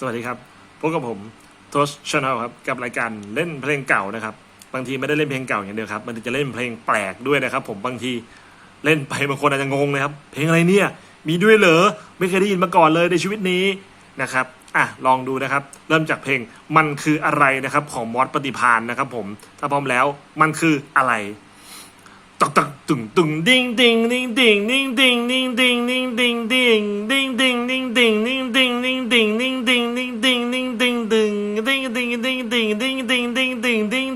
สวัสดีครับ พบกับผมโทชชาแนลครับ กับรายการเล่นเพลงเก่านะครับ บางทีไม่ได้เล่นเพลงเก่าอย่างเดียวครับ มันจะเล่นเพลงแปลกด้วยนะครับ ผมบางทีเล่นไปบางคนอาจจะงงเลยครับ เพลงอะไรเนี่ย มีด้วยเหรอ ไม่เคยได้ยินมาก่อนเลยในชีวิตนี้นะครับ อะ ลองดูนะครับ เริ่มจากเพลงมันคืออะไรนะครับ ของมอสปฏิพานนะครับ ผม ถ้าพร้อมแล้วมันคืออะไรตักตักตึงตึงดิ้งดิ้งดิ้งดิ้งดิ้งดิ้งดิ้งดิ้งดิ้งดิ้งดิ้งดิ้งดิ้งดิ้งดิ้ง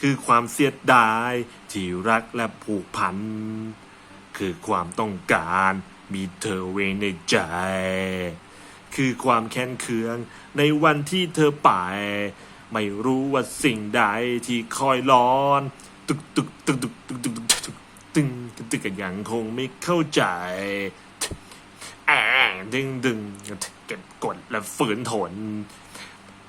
คือความเสียดาย ที่รักและผูกพัน คือความต้องการมีเธอเวในใจ คือความแค้นเคืองในวันที่เธอไป ไม่รู้ว่าสิ่งใดที่คอยร้อน ตึกตึกตึกตึกตึกตึกตึกตึกตึกตึกกันยังคงไม่เข้าใจอ่กตึกดึงเก็บกดและฝืนทน